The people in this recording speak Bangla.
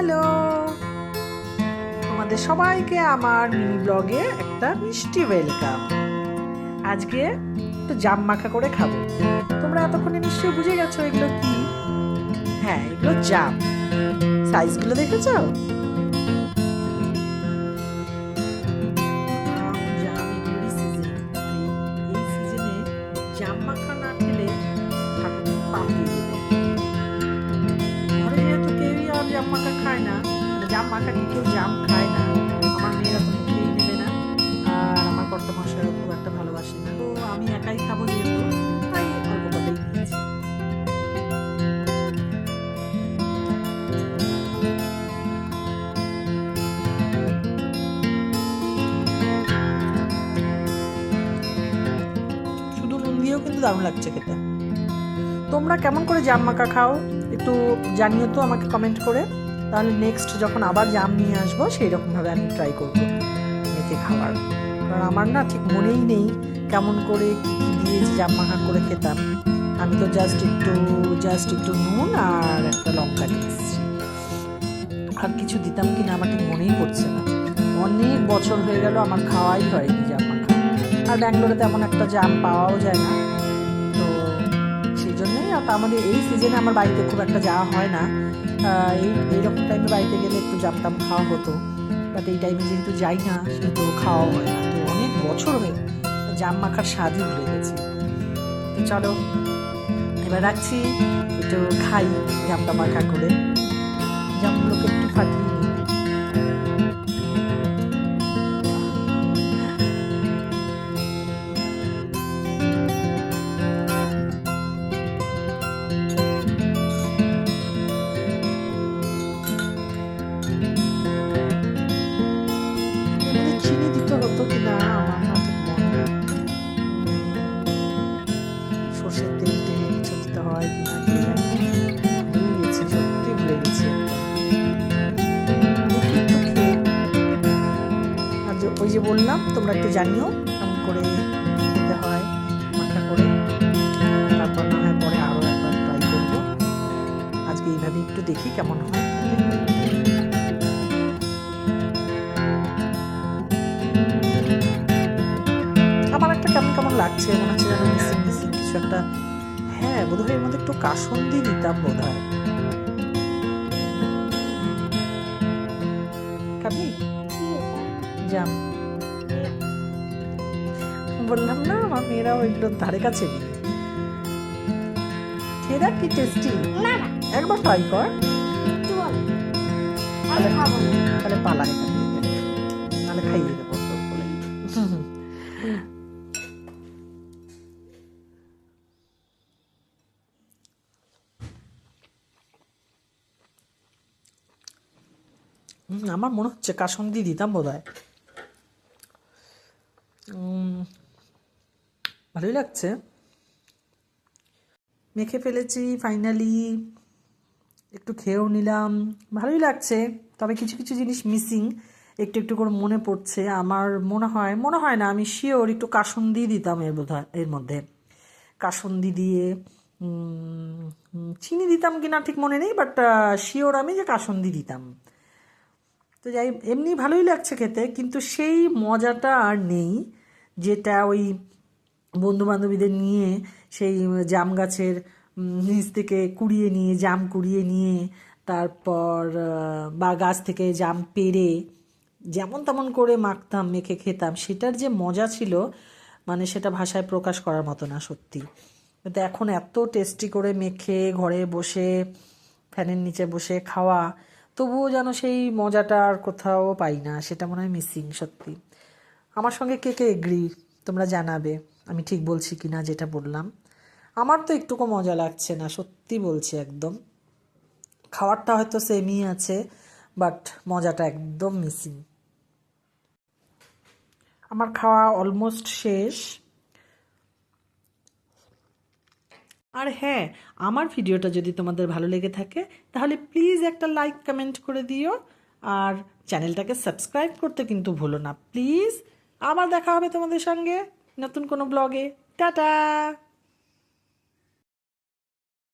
হ্যালো। তোমাদের সবাইকে আমার মিনি ব্লগে একটা মিষ্টি ওয়েলকাম। আজকে তো জাম মাখা করে খাব। তোমরা এতক্ষণে নিশ্চয়ই বুঝে গেছো এগুলো কি? হ্যাঁ এগুলো জাম। সাইজগুলো দেখেছ? জাম কেউ জাম খায় না। আমার মেয়েরা তো মুখেই নেবে না। আর আমার কর্তা মশাইও খুব একটা ভালোবাসে না। তো আমি একাই খাব যেহেতু শুধু নুন দিয়েও কিন্তু দারুণ লাগছে খেতে। তোমরা কেমন করে জাম মাখা খাও, একটু জানিও তো আমাকে কমেন্ট করে। তাহলে নেক্সট যখন আবার জাম নিয়ে আসব সেই রকমভাবে আমি ট্রাই করব মেখে খাওয়ার। কারণ আমার না ঠিক মনেই নেই কেমন করে কী দিয়ে জাম মাখা করে খেতাম। আমি তো জাস্ট একটু জাস্ট একটু নুন আর একটা লঙ্কা দিয়েছি। আর কিছু দিতাম কি না আমার ঠিক মনেই পড়ছে না। অনেক বছর হয়ে গেল আমার খাওয়াই হয়নি জাম মাখা। আর ব্যাঙ্গালোরে তেমন একটা জাম পাওয়াও যায় না। জন্যই আর আমাদের এই সিজনে আমার বাড়িতে খুব একটা যাওয়া হয় না। এই, এইরকম টাইমে বাড়িতে গেলে একটু জাম টাম খাওয়া হতো। বাট এই টাইমে যেহেতু যাই না, সেহেতু খাওয়া হয় না। তো অনেক বছর হয়ে জাম মাখার স্বাদই ভুলে গেছি। তো চলো, এবার রাখছি। একটু খাই জামটা মাখা করে। জামগুলোকে একটু ফাটিয়ে চিনি দিতে হতো আমার সর্ষের তেল কিছু দিতে হয়। আর ওই যে বললাম তোমরা একটু জানিও কেমন করে খেতে হয়, মাখা করে, তারপর না হয় পরে আরও একবার ট্রাই করব। আজকে এইভাবে একটু দেখি কেমন হয়। কেমন কেমন লাগছে? মনে হচ্ছে যেন মিসিং মিসিং কিছু একটা হ্যাঁ বোধহয় এর মধ্যে একটু কাসন্দি দিতাম বোধহয়। খাবি জাম বললাম না আমার মেয়েরাও এগুলো ধারে কাছে নেই। খেয়ে দেখ কি টেস্টি না না। একবার ট্রাই কর। তাহলে পালা এখান থেকে। নাহলে খাইয়ে দেবো। বলে আমার মনে হচ্ছে কাসন্দি দিতাম বোধ হয় ভালোই লাগছে। মেখে ফেলেছি ফাইনালি একটু খেয়েও নিলাম। ভালোই লাগছে, তবে কিছু কিছু জিনিস মিসিং একটু একটু করে মনে পড়ছে। আমার মনে হয় মনে হয় না, আমি শিওর একটু কাসন্দি দিতাম এর বোধ এর মধ্যে। কাসন্দি দিয়ে চিনি দিতাম কিনা ঠিক মনে নেই বাট শিওর আমি যে কাসন্দি দিতাম। তো যাই এমনি ভালোই লাগছে খেতে, কিন্তু সেই মজাটা আর নেই, যেটা ওই বন্ধু বান্ধবীদের নিয়ে সেই জাম গাছের নিচ থেকে কুড়িয়ে নিয়ে, জাম কুড়িয়ে নিয়ে, তারপর বা গাছ থেকে জাম পেড়ে যেমন তেমন করে মাখতাম, মেখে খেতাম, সেটার যে মজা ছিল মানে সেটা ভাষায় প্রকাশ করার মতো না সত্যি। কিন্তু এখন এত টেস্টি করে মেখে, ঘরে বসে, ফ্যানের নিচে বসে খাওয়া তবুও যেন সেই মজাটা আর কোথাও পাই না, সেটা মনে হয় মিসিং সত্যি। আমার সঙ্গে কে কে এগ্রি তোমরা জানাবে। আমি ঠিক বলছি কি না যেটা বললাম। আমার তো একটুকু মজা লাগছে না, সত্যি বলছি একদম। খাওয়ারটা হয়তো সেমই আছে বাট মজাটা একদম মিসিং আমার খাওয়া অলমোস্ট শেষ। আর হ্যাঁ আমার ভিডিওটা যদি তোমাদের ভালো লেগে থাকে, তাহলে প্লিজ একটা লাইক কমেন্ট করে দিও। আর চ্যানেলটাকে সাবস্ক্রাইব করতে কিন্তু ভুলো না। প্লিজ আবার দেখা হবে তোমাদের সঙ্গে নতুন কোনো ব্লগে টাটা!